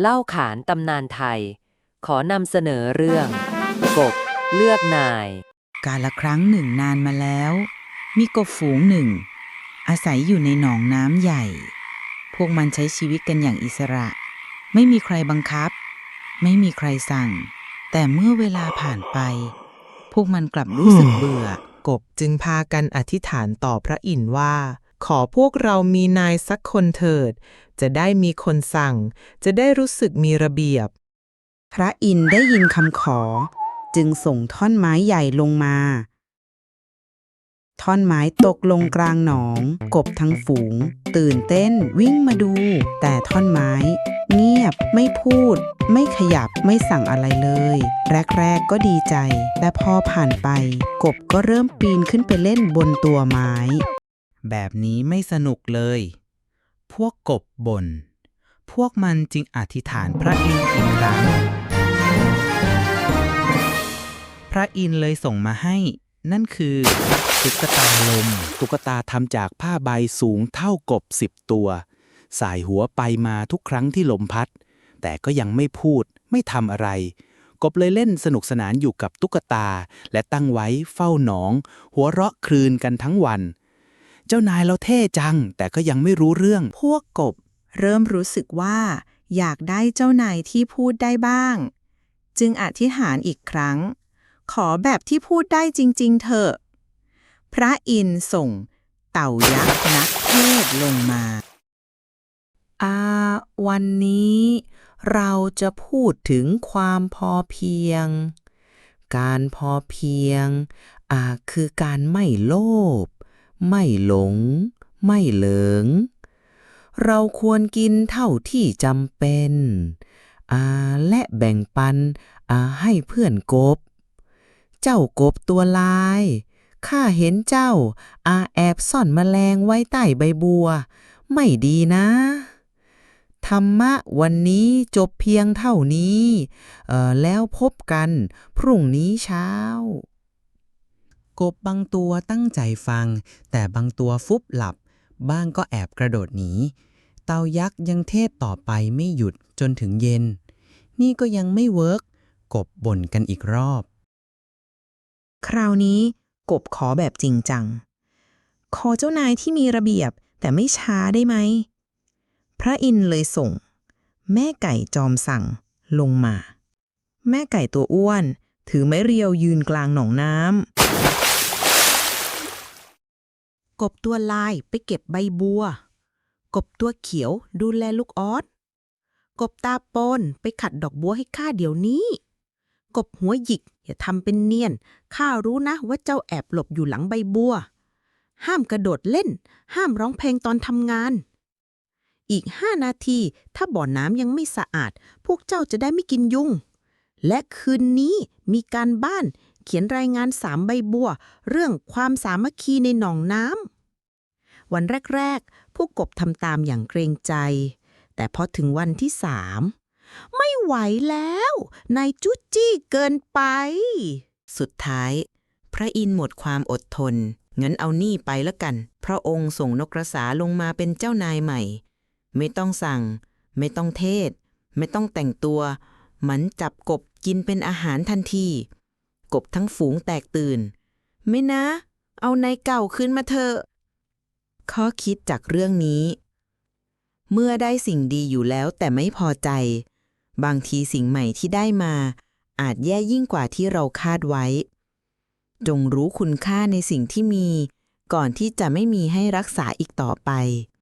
เล่าขานตำนานไทย ขอนำเสนอเรื่อง กบเลือกนาย กาละครั้งหนึ่งนานมาแล้ว มีกบฝูงหนึ่ง อาศัยอยู่ในหนองน้ำใหญ่ พวกมันใช้ชีวิตกันอย่างอิสระ ไม่มีใครบังคับ ไม่มีใครสั่ง แต่เมื่อเวลาผ่านไป พวกมันกลับรู้สึกเบื่อ กบจึงพากันอธิษฐานต่อพระอินทร์ว่า ขอพวกเรามีนายสักคนเถิด จะได้มีคนสั่ง จะได้รู้สึกมีระเบียบ พระอินทร์ได้ยินคำขอ จึงส่งท่อนไม้ใหญ่ลงมา ท่อนไม้ตกลงกลางหนอง กบทั้งฝูง ตื่นเต้นวิ่งมาดู แต่ท่อนไม้ เงียบไม่พูด ไม่ขยับไม่สั่งอะไรเลย แรกๆก็ดีใจ แต่พอผ่านไป กบก็เริ่มปีนขึ้นไปเล่นบนตัวไม้ แบบนี้ไม่สนุกเลย พวกกบบ่น พวกมันจึงอธิษฐานพระอินทร์อีกครั้ง พระอินทร์เลยส่งมาให้ นั่นคือ ตุ๊กตาลม ตุ๊กตาทำจากผ้าใบสูงเท่ากบสิบตัว สายหัวไปมาทุกครั้งที่ลมพัด แต่ก็ยังไม่พูด ไม่ทำอะไรกบเลยเล่นสนุกสนานอยู่กับตุ๊กตา และตั้งไว้เฝ้าหนอง หัวเราะครืนกันทั้งวัน เจ้านายเราเท่จัง แต่ก็ยังไม่รู้เรื่อง พวกกบ เริ่มรู้สึกว่า อยากได้เจ้านายที่พูดได้บ้าง จึงอธิษฐานอีกครั้ง ขอแบบที่พูดได้จริง ๆ เถอะ พระอินทร์ส่ง เต่ายักษ์นักเทศลงมาอาวันนี้ เราจะพูดถึงความพอเพียง การพอเพียงอาคือการไม่โลภ ไม่หลง ไม่เหลิง เราควรกินเท่าที่จำเป็นอาและแบ่งปันอาให้เพื่อนกบ เจ้ากบตัวลาย ข้าเห็นเจ้าอาแอบซ่อนแมลงไว้ใต้ใบบัว ไม่ดีนะ ธรรมะวันนี้จบเพียงเท่านี้เออแล้วพบกันพรุ่งนี้เช้า กบบางตัวตั้งใจฟัง แต่บางตัวฟุบหลับ บ้างก็แอบกระโดดหนี เต่ายักษ์ยังเทศต่อไปไม่หยุดจนถึงเย็น นี่ก็ยังไม่เวิร์กกบบ่นกันอีกรอบ คราวนี้กบขอแบบจริงจัง ขอเจ้านายที่มีระเบียบแต่ไม่ช้าได้ไหม พระอินทร์เลยส่ง แม่ไก่จอมสั่งลงมา แม่ไก่ตัวอ้วน ถือไม้เรียวยืนกลางหนองน้ำ กบตัวลายไปเก็บใบบัว กบตัวเขียวดูแลลูกออสกบตาปนไปขัดดอกบัวให้ข้าเดี๋ยวนี้ กบหัวหยิกอย่าทำเป็นเนียน ข้ารู้นะว่าเจ้าแอบหลบอยู่หลังใบบัว ห้ามกระโดดเล่น ห้ามร้องเพลงตอนทำงาน อีกห้านาที ถ้าบ่อน้ำยังไม่สะอาด พวกเจ้าจะได้ไม่กินยุง และคืนนี้มีการบ้าน เขียนรายงานสามใบบัว เรื่องความสามัคคีในหนองน้ำวันแรกๆพวกกบทำตามอย่างเกรงใจ แต่พอถึงวันที่สามไม่ไหวแล้วนายจุจี้เกินไป สุดท้าย พระอินหมดความอดทนงั้นเอานี่ไปแล้วกัน พระองค์ส่งนกกระสาลงมาเป็นเจ้านายใหม่ ไม่ต้องสั่ง ไม่ต้องเทศ ไม่ต้องแต่งตัว มันจับกบกินเป็นอาหารทันที กบทั้งฝูงแตกตื่น ไม่นะ เอานายเก่าขึ้นมาเถอะ ข้อคิดจากเรื่องนี้ เมื่อได้สิ่งดีอยู่แล้วแต่ไม่พอใจ บางทีสิ่งใหม่ที่ได้มา อาจแย่ยิ่งกว่าที่เราคาดไว้ จงรู้คุณค่าในสิ่งที่มี ก่อนที่จะไม่มีให้รักษาอีกต่อไป